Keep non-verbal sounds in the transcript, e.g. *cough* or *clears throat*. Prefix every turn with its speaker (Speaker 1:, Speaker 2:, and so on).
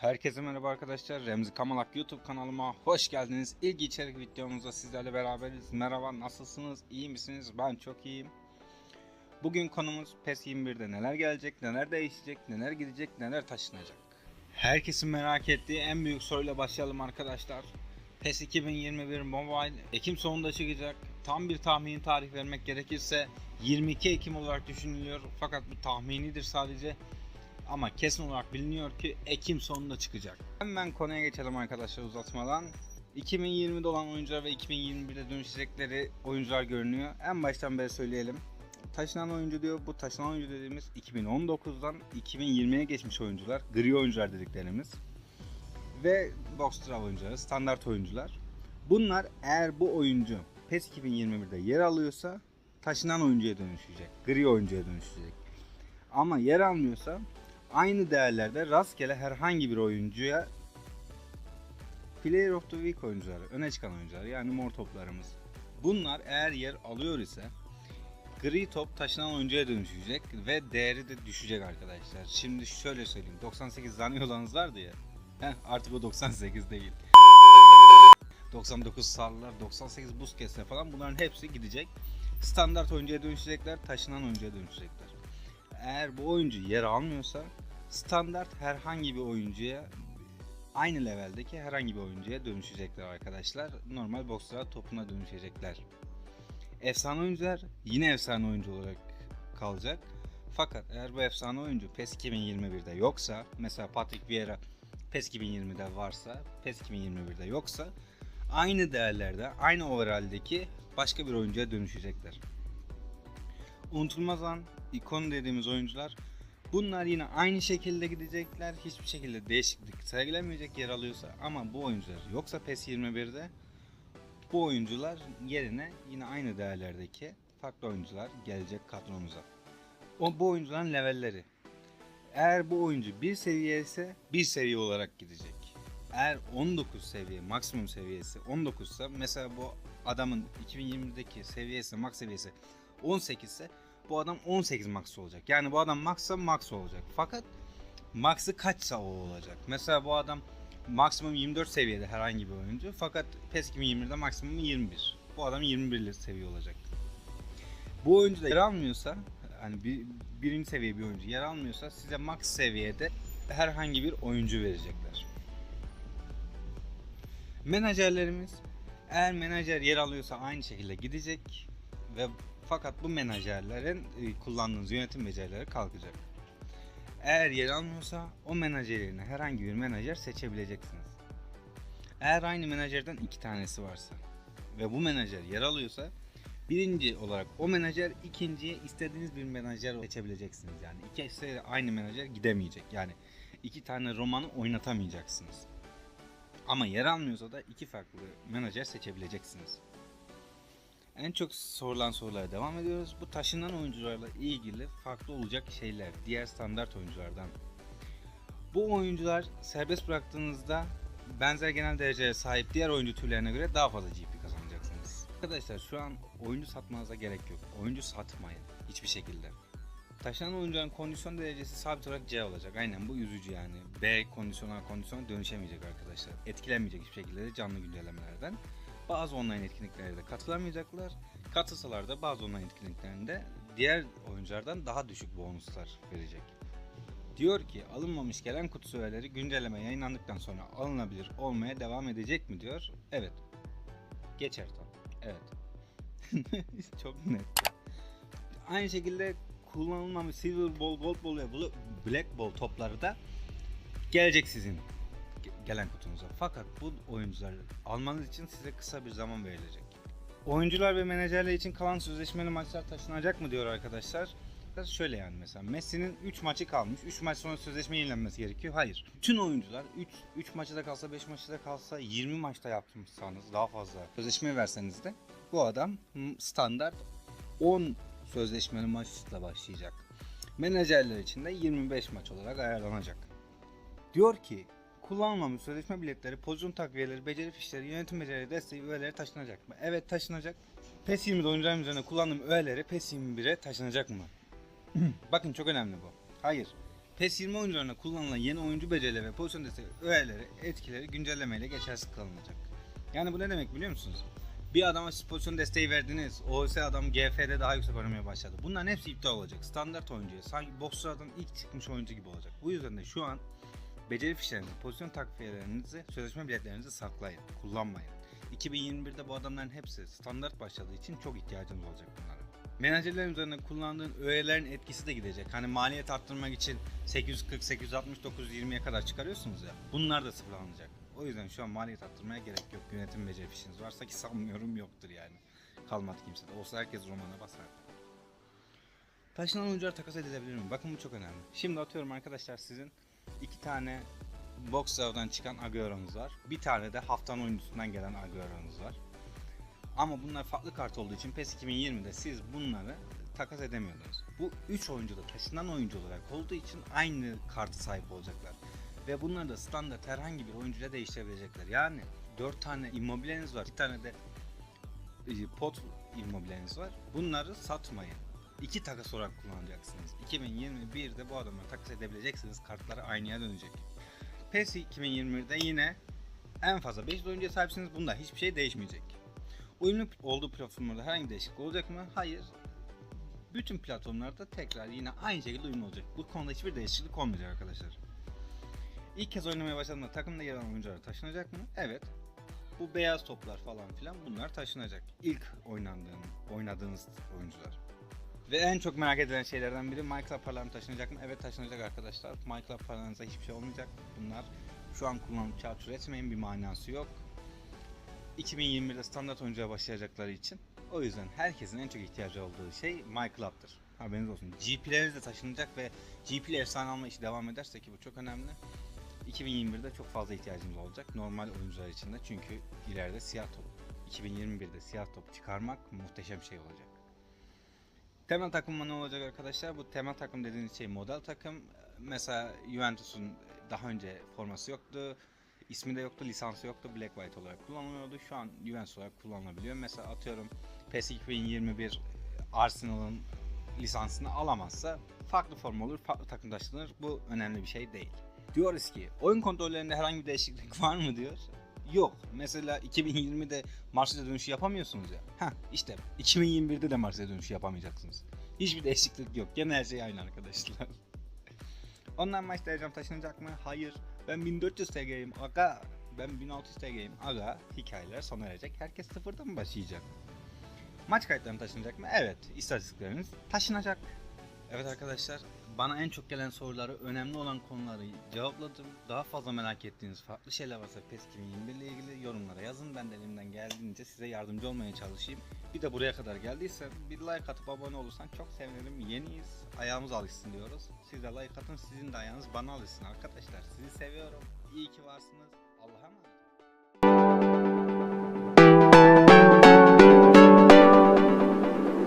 Speaker 1: Herkese merhaba arkadaşlar. Remzi Kamalak YouTube kanalıma hoş geldiniz. İlk içerik videomuzda sizlerle beraberiz. Merhaba, nasılsınız? İyi misiniz? Ben çok iyiyim. Bugün konumuz PES 21'de neler gelecek, neler değişecek, neler gidecek, neler taşınacak. Herkesin merak ettiği en büyük soruyla başlayalım arkadaşlar. PES 2021 Mobile Ekim sonunda çıkacak. Tam bir tahmini tarih vermek gerekirse 22 Ekim olarak düşünülüyor. Fakat bu tahminidir sadece. Ama kesin olarak biliniyor ki Ekim sonunda çıkacak. Hemen konuya geçelim arkadaşlar uzatmadan. 2020'de olan oyuncular ve 2021'de dönüşecekleri oyuncular görünüyor. En baştan beri söyleyelim. Taşınan oyuncu diyor. Bu taşınan oyuncu dediğimiz 2019'dan 2020'ye geçmiş oyuncular. Gri oyuncular dediklerimiz. Ve box draw oyuncuları, standart oyuncular. Bunlar eğer bu oyuncu PES 2021'de yer alıyorsa taşınan oyuncuya dönüşecek. Gri oyuncuya dönüşecek. Ama yer almıyorsa aynı değerlerde rastgele herhangi bir oyuncuya Player of the Week oyuncuları, öne çıkan oyuncular yani mor toplarımız. Bunlar eğer yer alıyor ise gri top taşınan oyuncuya dönüşecek ve değeri de düşecek arkadaşlar. Şimdi şöyle söyleyeyim 98 zannediyorlarınız vardı ya. Heh, artık o 98 değil. 99 sarılar, 98 buz kesme falan bunların hepsi gidecek. Standart oyuncuya dönüşecekler, taşınan oyuncuya dönüşecekler. Eğer bu oyuncu yer almıyorsa standart herhangi bir oyuncuya aynı leveldeki herhangi bir oyuncuya dönüşecekler arkadaşlar. Normal boxlara topuna dönüşecekler. Efsane oyuncular yine efsane oyuncu olarak kalacak. Fakat eğer bu efsane oyuncu PES 2021'de yoksa mesela Patrick Vieira PES 2020'de varsa PES 2021'de yoksa aynı değerlerde aynı overall'deki başka bir oyuncuya dönüşecekler. Unutulmaz an, ikon dediğimiz oyuncular bunlar yine aynı şekilde gidecekler. Hiçbir şekilde değişiklik sergilemeyecek yer alıyorsa ama bu oyuncular yoksa PES 21'de bu oyuncular yerine yine aynı değerlerdeki farklı oyuncular gelecek kadromuza. O bu oyuncuların levelleri. Eğer bu oyuncu bir seviye ise bir seviye olarak gidecek. Eğer 19 seviye maksimum seviyesi 19 ise mesela bu adamın 2020'deki seviyesi max seviyesi 18 ise bu adam 18 max olacak. Yani bu adam maxsa max olacak. Fakat max'ı kaçsa o olacak. Mesela bu adam maksimum 24 seviyede herhangi bir oyuncu. Fakat PES 2020'de maksimum 21. Bu adam 21 seviye olacak. Bu oyuncu da yer almıyorsa hani bir, birinci seviye bir oyuncu yer almıyorsa size max seviyede herhangi bir oyuncu verecekler. Menajerlerimiz eğer menajer yer alıyorsa aynı şekilde gidecek ve fakat bu menajerlerin e, kullandığınız yönetim becerileri kalkacak. Eğer yer almıyorsa o menajer yerine herhangi bir menajer seçebileceksiniz. Eğer aynı menajerden iki tanesi varsa ve bu menajer yer alıyorsa birinci olarak o menajer ikinciye istediğiniz bir menajer seçebileceksiniz. Yani ikisi aynı menajer gidemeyecek. Yani iki tane romanı oynatamayacaksınız. Ama yer almıyorsa da iki farklı menajer seçebileceksiniz. En çok sorulan sorulara devam ediyoruz. Bu taşınan oyuncularla ilgili farklı olacak şeyler diğer standart oyunculardan. Bu oyuncular serbest bıraktığınızda benzer genel dereceye sahip diğer oyuncu türlerine göre daha fazla GP kazanacaksınız. Arkadaşlar şu an oyuncu satmanıza gerek yok. Oyuncu satmayın hiçbir şekilde. Taşınan oyuncuların kondisyon derecesi sabit olarak C olacak. Aynen bu üzücü yani. B kondisyona kondisyona dönüşemeyecek arkadaşlar. Etkilenmeyecek hiçbir şekilde de canlı güncellemelerden. Bazı online etkinliklere de katılamayacaklar. Katılsalar da bazı online etkinliklerinde diğer oyunculardan daha düşük bonuslar verecek. Diyor ki alınmamış gelen kutu süreleri güncelleme yayınlandıktan sonra alınabilir olmaya devam edecek mi diyor. Evet. Geçer tabii. Evet. *laughs* Çok net. Aynı şekilde kullanılmamış Silver Ball, Gold Ball ve Bl- Black Ball topları da gelecek sizin gelen kutunuza. Fakat bu oyuncuları almanız için size kısa bir zaman verilecek. Oyuncular ve menajerler için kalan sözleşmeli maçlar taşınacak mı diyor arkadaşlar. Şöyle yani mesela Messi'nin 3 maçı kalmış. 3 maç sonra sözleşme yenilenmesi gerekiyor. Hayır. Bütün oyuncular 3 3 maçı da kalsa 5 maçı da kalsa 20 maçta yapmışsanız daha fazla sözleşme verseniz de bu adam standart 10 sözleşmeli maçla başlayacak. Menajerler için de 25 maç olarak ayarlanacak. Diyor ki kullanılmamış sözleşme biletleri, pozisyon takviyeleri, beceri fişleri, yönetim becerileri, desteği öğeleri taşınacak mı? Evet taşınacak. PES 20'de oyuncuların üzerine kullandığım öğeleri PES 21'e taşınacak mı? *clears throat* Bakın çok önemli bu. Hayır. PES 20 oyuncularında kullanılan yeni oyuncu becerileri ve pozisyon desteği öğeleri, etkileri güncellemeyle geçersiz kılınacak. Yani bu ne demek biliyor musunuz? Bir adama siz pozisyon desteği verdiniz. OS adam GF'de daha yüksek oynamaya başladı. Bunların hepsi iptal olacak. Standart oyuncuya sanki bokslardan ilk çıkmış oyuncu gibi olacak. Bu yüzden de şu an beceri fişlerinizi, pozisyon takviyelerinizi, sözleşme biletlerinizi saklayın. Kullanmayın. 2021'de bu adamların hepsi standart başladığı için çok ihtiyacınız olacak bunlara. Menajerlerin üzerinde kullandığın öğelerin etkisi de gidecek. Hani maliyet arttırmak için 840, 860, 920'ye kadar çıkarıyorsunuz ya. Bunlar da sıfırlanacak. O yüzden şu an maliyet arttırmaya gerek yok. Yönetim beceri fişiniz varsa ki sanmıyorum yoktur yani. Kalmadı kimse de. Olsa herkes romana basar. Taşınan oyuncular takas edilebilir mi? Bakın bu çok önemli. Şimdi atıyorum arkadaşlar sizin iki tane Boxer'dan çıkan Agüero'nuz var. Bir tane de haftanın oyuncusundan gelen Agüero'nuz var. Ama bunlar farklı kart olduğu için PES 2020'de siz bunları takas edemiyordunuz. Bu 3 oyuncu da taşınan oyuncu olarak olduğu için aynı kartı sahip olacaklar. Ve bunları da standart herhangi bir oyuncuyla değiştirebilecekler. Yani 4 tane immobileniz var. Bir tane de e, pot immobileniz var. Bunları satmayın. İki takas olarak kullanacaksınız. 2021'de bu adamları takas edebileceksiniz. Kartları aynıya dönecek. PES 2021'de yine en fazla 5 oyuncuya sahipsiniz. Bunda hiçbir şey değişmeyecek. Uyumlu olduğu platformlarda herhangi değişiklik olacak mı? Hayır. Bütün platformlarda tekrar yine aynı şekilde uyumlu olacak. Bu konuda hiçbir değişiklik olmayacak arkadaşlar. İlk kez oynamaya başladığında takımda yer alan oyuncular taşınacak mı? Evet. Bu beyaz toplar falan filan bunlar taşınacak. İlk oynandığın, oynadığınız oyuncular. Ve en çok merak edilen şeylerden biri Minecraft paralarım taşınacak mı? Evet taşınacak arkadaşlar. Minecraft paralarınıza hiçbir şey olmayacak. Bunlar şu an kullanıp kağıt üretmeyin bir manası yok. 2021'de standart oyuncuya başlayacakları için. O yüzden herkesin en çok ihtiyacı olduğu şey MyClub'dır. Haberiniz olsun. GP'leriniz de taşınacak ve GP'li efsane alma işi devam ederse ki bu çok önemli. 2021'de çok fazla ihtiyacımız olacak normal oyuncular için de çünkü ileride siyah top 2021'de siyah top çıkarmak muhteşem şey olacak. Temel takımma ne olacak arkadaşlar? Bu temel takım dediğiniz şey model takım. Mesela Juventus'un daha önce forması yoktu. İsmi de yoktu, lisansı yoktu. Black White olarak kullanılıyordu. Şu an Juventus olarak kullanılabiliyor. Mesela atıyorum PES 2021 Arsenal'ın lisansını alamazsa farklı form olur, farklı takım taşınır. Bu önemli bir şey değil. Diyoruz ki oyun kontrollerinde herhangi bir değişiklik var mı diyor. Yok. Mesela 2020'de Marsilya dönüşü yapamıyorsunuz ya. Heh işte 2021'de de Marsilya dönüşü yapamayacaksınız. Hiçbir değişiklik yok. Gene her şey aynı arkadaşlar. *laughs* Ondan maç dereceğim taşınacak mı? Hayır. Ben 1400 TG'yim aga. Ben 1600 TG'yim aga. Hikayeler sona erecek. Herkes sıfırdan mı başlayacak? Maç kayıtlarım taşınacak mı? Evet. İstatistikleriniz taşınacak. Evet arkadaşlar bana en çok gelen soruları, önemli olan konuları cevapladım. Daha fazla merak ettiğiniz farklı şeyler varsa PES 2021 ile ilgili yorumlara yazın. Ben de elimden geldiğince size yardımcı olmaya çalışayım. Bir de buraya kadar geldiyse bir like atıp abone olursan çok sevinirim. Yeniyiz. Ayağımız alışsın diyoruz. Siz de like atın sizin de ayağınız bana alışsın arkadaşlar. Sizi seviyorum. İyi ki varsınız.